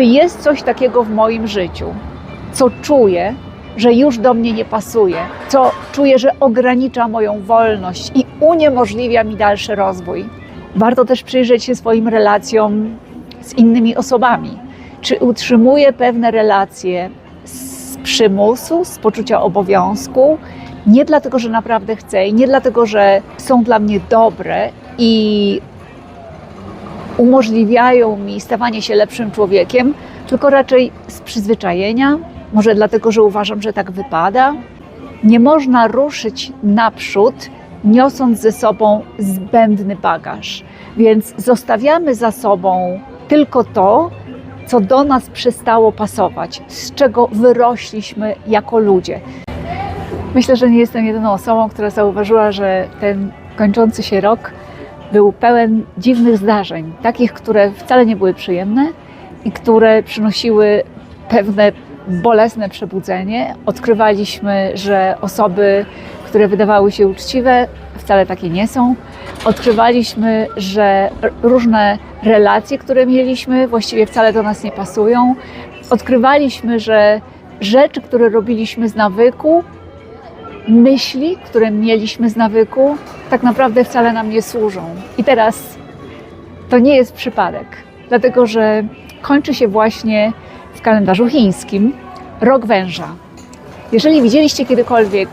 Czy jest coś takiego w moim życiu, co czuję, że już do mnie nie pasuje, co czuję, że ogranicza moją wolność i uniemożliwia mi dalszy rozwój? Warto też przyjrzeć się swoim relacjom z innymi osobami. Czy utrzymuję pewne relacje z przymusu, z poczucia obowiązku, nie dlatego, że naprawdę chcę, i nie dlatego, że są dla mnie dobre i umożliwiają mi stawanie się lepszym człowiekiem, tylko raczej z przyzwyczajenia, może dlatego, że uważam, że tak wypada. Nie można ruszyć naprzód, niosąc ze sobą zbędny bagaż. Więc zostawiamy za sobą tylko to, co do nas przestało pasować, z czego wyrośliśmy jako ludzie. Myślę, że nie jestem jedyną osobą, która zauważyła, że ten kończący się rok był pełen dziwnych zdarzeń, takich, które wcale nie były przyjemne i które przynosiły pewne bolesne przebudzenie. Odkrywaliśmy, że osoby, które wydawały się uczciwe, wcale takie nie są. Odkrywaliśmy, że różne relacje, które mieliśmy, właściwie wcale do nas nie pasują. Odkrywaliśmy, że rzeczy, które robiliśmy z nawyku, myśli, które mieliśmy z nawyku, tak naprawdę wcale nam nie służą. I teraz to nie jest przypadek, dlatego że kończy się właśnie w kalendarzu chińskim rok węża. Jeżeli widzieliście kiedykolwiek,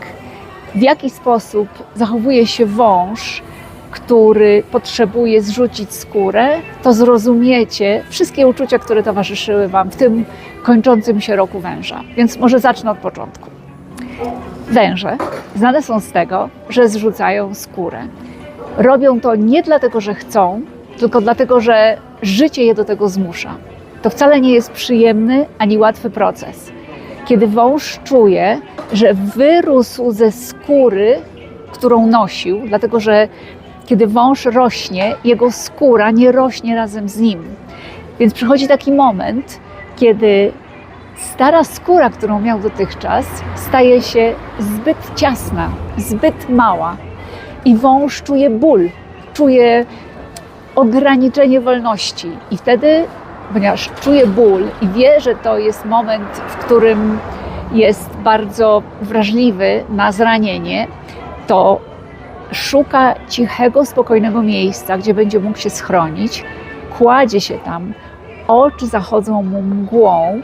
w jaki sposób zachowuje się wąż, który potrzebuje zrzucić skórę, to zrozumiecie wszystkie uczucia, które towarzyszyły Wam w tym kończącym się roku węża. Więc może zacznę od początku. Węże znane są z tego, że zrzucają skórę. Robią to nie dlatego, że chcą, tylko dlatego, że życie je do tego zmusza. To wcale nie jest przyjemny ani łatwy proces. Kiedy wąż czuje, że wyrósł ze skóry, którą nosił, dlatego że kiedy wąż rośnie, jego skóra nie rośnie razem z nim. Więc przychodzi taki moment, kiedy stara skóra, którą miał dotychczas, staje się zbyt ciasna, zbyt mała. I wąż czuje ból, czuje ograniczenie wolności. I wtedy, ponieważ czuje ból i wie, że to jest moment, w którym jest bardzo wrażliwy na zranienie, to szuka cichego, spokojnego miejsca, gdzie będzie mógł się schronić, kładzie się tam, oczy zachodzą mu mgłą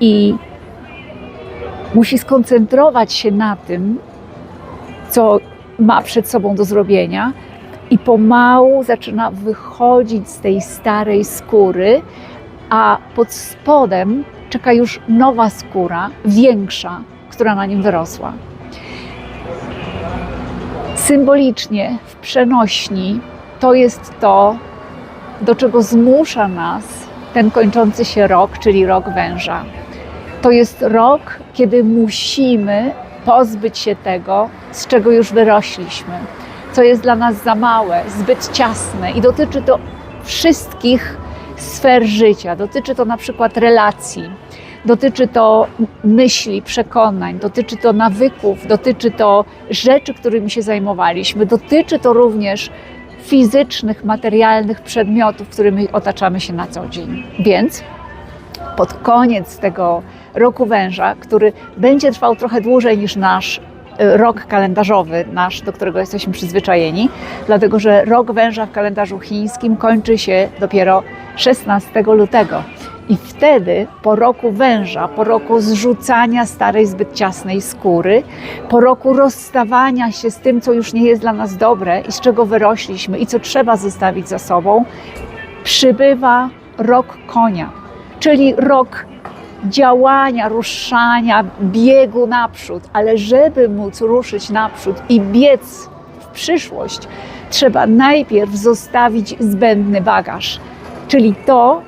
i musi skoncentrować się na tym, co ma przed sobą do zrobienia, i pomału zaczyna wychodzić z tej starej skóry, a pod spodem czeka już nowa skóra, większa, która na nim wyrosła. Symbolicznie w przenośni to jest to, do czego zmusza nas ten kończący się rok, czyli rok węża. To jest rok, kiedy musimy pozbyć się tego, z czego już wyrośliśmy, co jest dla nas za małe, zbyt ciasne i dotyczy to wszystkich sfer życia. Dotyczy to na przykład relacji, dotyczy to myśli, przekonań, dotyczy to nawyków, dotyczy to rzeczy, którymi się zajmowaliśmy, dotyczy to również fizycznych, materialnych przedmiotów, którymi otaczamy się na co dzień. Więc pod koniec tego roku węża, który będzie trwał trochę dłużej niż nasz e, rok kalendarzowy, nasz, do którego jesteśmy przyzwyczajeni, dlatego że rok węża w kalendarzu chińskim kończy się dopiero 16 lutego. I wtedy, po roku węża, po roku zrzucania starej, zbyt ciasnej skóry, po roku rozstawania się z tym, co już nie jest dla nas dobre i z czego wyrośliśmy i co trzeba zostawić za sobą, przybywa rok konia, czyli rok działania, ruszania, biegu naprzód, ale żeby móc ruszyć naprzód i biec w przyszłość, trzeba najpierw zostawić zbędny bagaż, czyli to,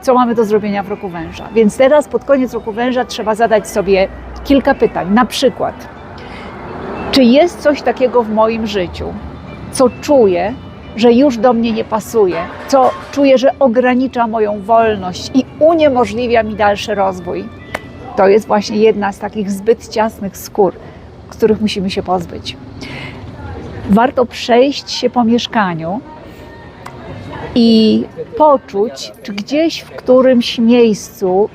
co mamy do zrobienia w roku węża. Więc teraz pod koniec roku węża trzeba zadać sobie kilka pytań. Na przykład, czy jest coś takiego w moim życiu, co czuję, że już do mnie nie pasuje, co czuję, że ogranicza moją wolność i uniemożliwia mi dalszy rozwój. To jest właśnie jedna z takich zbyt ciasnych skór, których musimy się pozbyć. Warto przejść się po mieszkaniu i poczuć, czy gdzieś w którymś miejscu,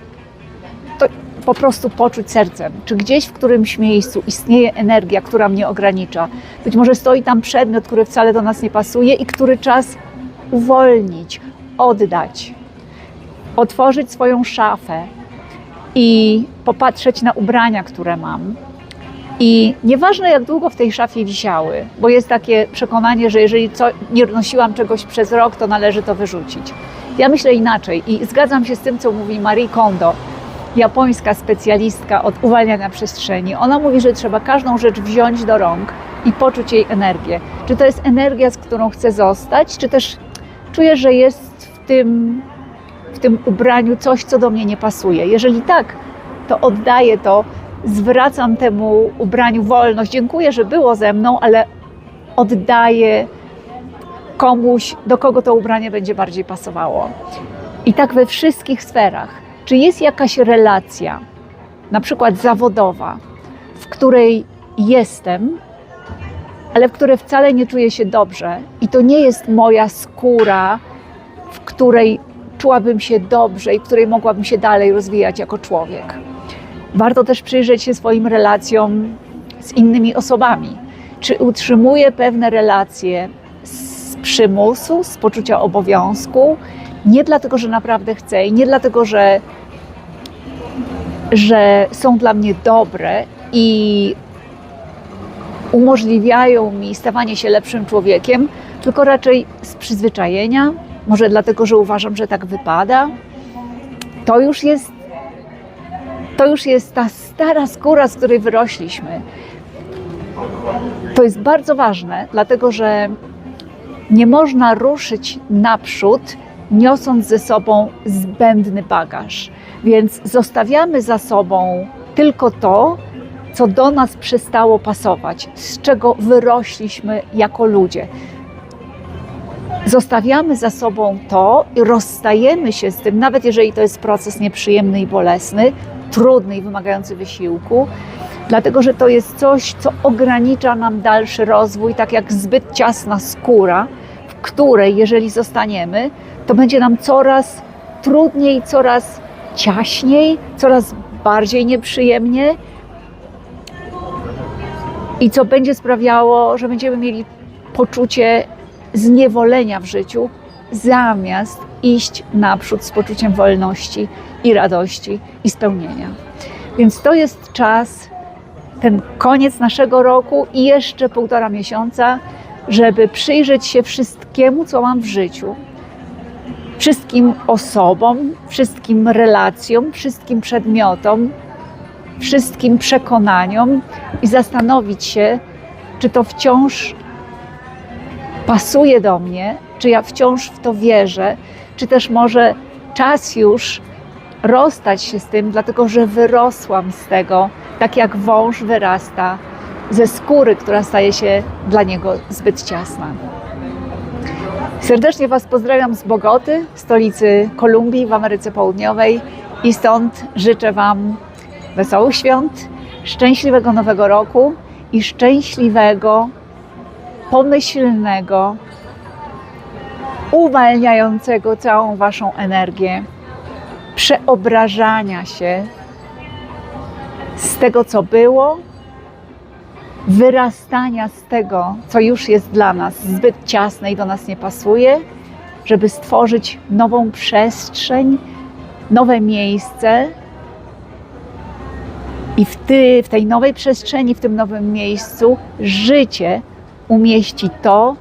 po prostu poczuć sercem, czy gdzieś w którymś miejscu istnieje energia, która mnie ogranicza. Być może stoi tam przedmiot, który wcale do nas nie pasuje i który czas uwolnić, oddać, otworzyć swoją szafę i popatrzeć na ubrania, które mam. I nieważne jak długo w tej szafie wisiały, bo jest takie przekonanie, że jeżeli co, nie nosiłam czegoś przez rok, to należy to wyrzucić. Ja myślę inaczej i zgadzam się z tym, co mówi Marie Kondo, japońska specjalistka od uwalniania przestrzeni. Ona mówi, że trzeba każdą rzecz wziąć do rąk i poczuć jej energię. Czy to jest energia, z którą chcę zostać, czy też czuję, że jest w tym, w tym ubraniu coś, co do mnie nie pasuje. Jeżeli tak, to oddaję to, zwracam temu ubraniu wolność. Dziękuję, że było ze mną, ale oddaję komuś, do kogo to ubranie będzie bardziej pasowało. I tak we wszystkich sferach. Czy jest jakaś relacja, na przykład zawodowa, w której jestem, ale w której wcale nie czuję się dobrze i to nie jest moja skóra, w której czułabym się dobrze i w której mogłabym się dalej rozwijać jako człowiek. Warto też przyjrzeć się swoim relacjom z innymi osobami. Czy utrzymuję pewne relacje z przymusu, z poczucia obowiązku, nie dlatego, że naprawdę chcę i nie dlatego, że, że są dla mnie dobre i umożliwiają mi stawanie się lepszym człowiekiem, tylko raczej z przyzwyczajenia, może dlatego, że uważam, że tak wypada. To już jest, to już jest ta stara skóra, z której wyrośliśmy. To jest bardzo ważne, dlatego że nie można ruszyć naprzód, niosąc ze sobą zbędny bagaż. Więc zostawiamy za sobą tylko to, co do nas przestało pasować, z czego wyrośliśmy jako ludzie. Zostawiamy za sobą to i rozstajemy się z tym, nawet jeżeli to jest proces nieprzyjemny i bolesny, trudny i wymagający wysiłku, dlatego że to jest coś, co ogranicza nam dalszy rozwój, tak jak zbyt ciasna skóra, w której, jeżeli zostaniemy, to będzie nam coraz trudniej, coraz ciaśniej, coraz bardziej nieprzyjemnie i co będzie sprawiało, że będziemy mieli poczucie zniewolenia w życiu, zamiast iść naprzód z poczuciem wolności i radości i spełnienia. Więc to jest czas, ten koniec naszego roku i jeszcze półtora miesiąca, żeby przyjrzeć się wszystkiemu, co mam w życiu, wszystkim osobom, wszystkim relacjom, wszystkim przedmiotom, wszystkim przekonaniom i zastanowić się, czy to wciąż pasuje do mnie, czy ja wciąż w to wierzę, czy też może czas już rozstać się z tym, dlatego że wyrosłam z tego, tak jak wąż wyrasta ze skóry, która staje się dla niego zbyt ciasna. Serdecznie Was pozdrawiam z Bogoty, stolicy Kolumbii w Ameryce Południowej i stąd życzę Wam wesołych świąt, szczęśliwego nowego roku i szczęśliwego, pomyślnego, uwalniającego całą Waszą energię, przeobrażania się z tego, co było, wyrastania z tego, co już jest dla nas zbyt ciasne i do nas nie pasuje, żeby stworzyć nową przestrzeń, nowe miejsce. I w, ty, w tej nowej przestrzeni, w tym nowym miejscu, życie umieści to,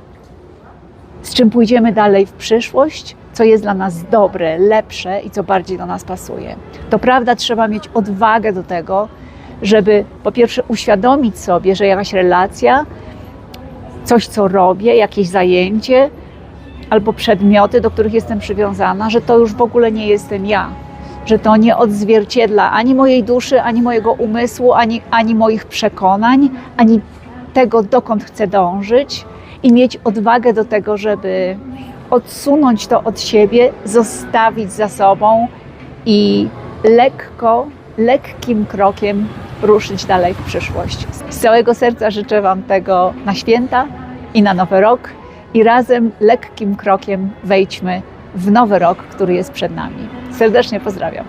z czym pójdziemy dalej w przyszłość, co jest dla nas dobre, lepsze i co bardziej do nas pasuje. To prawda, trzeba mieć odwagę do tego, żeby po pierwsze uświadomić sobie, że jakaś relacja, coś co robię, jakieś zajęcie albo przedmioty, do których jestem przywiązana, że to już w ogóle nie jestem ja, że to nie odzwierciedla ani mojej duszy, ani mojego umysłu, ani, ani moich przekonań, ani tego, dokąd chcę dążyć i mieć odwagę do tego, żeby odsunąć to od siebie, zostawić za sobą i lekko, lekkim krokiem ruszyć dalej w przyszłość. Z całego serca życzę Wam tego na święta i na nowy rok i razem lekkim krokiem wejdźmy w nowy rok, który jest przed nami. Serdecznie pozdrawiam.